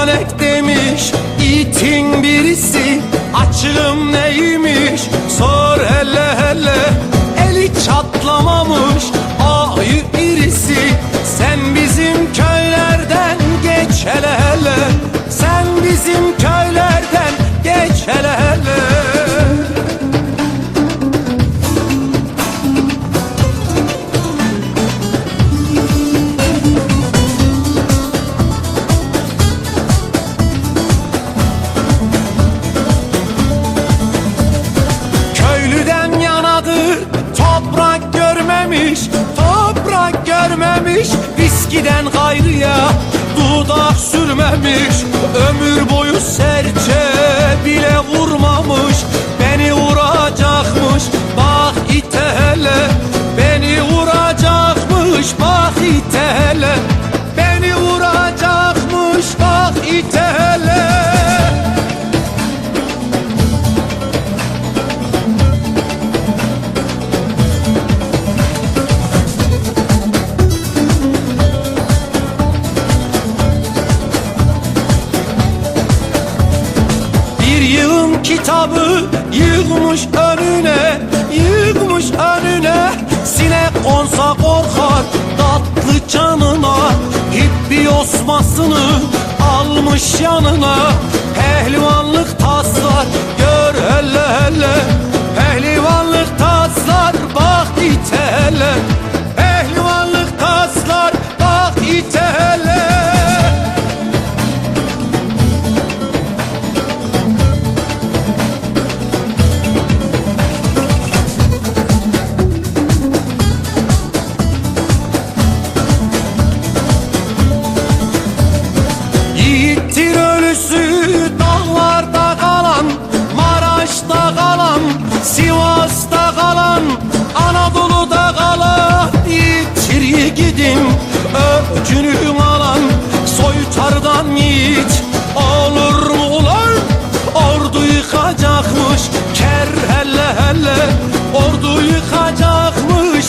Mübarek demiş itin birisi Aşk viskiden gayrıya dudak sürmemiş. Yığmış önüne, yığmış önüne. Sinek onsa korkar tatlı canına. Hippi osmasını almış yanına. Pehlivanlı Ordu yıkacakmış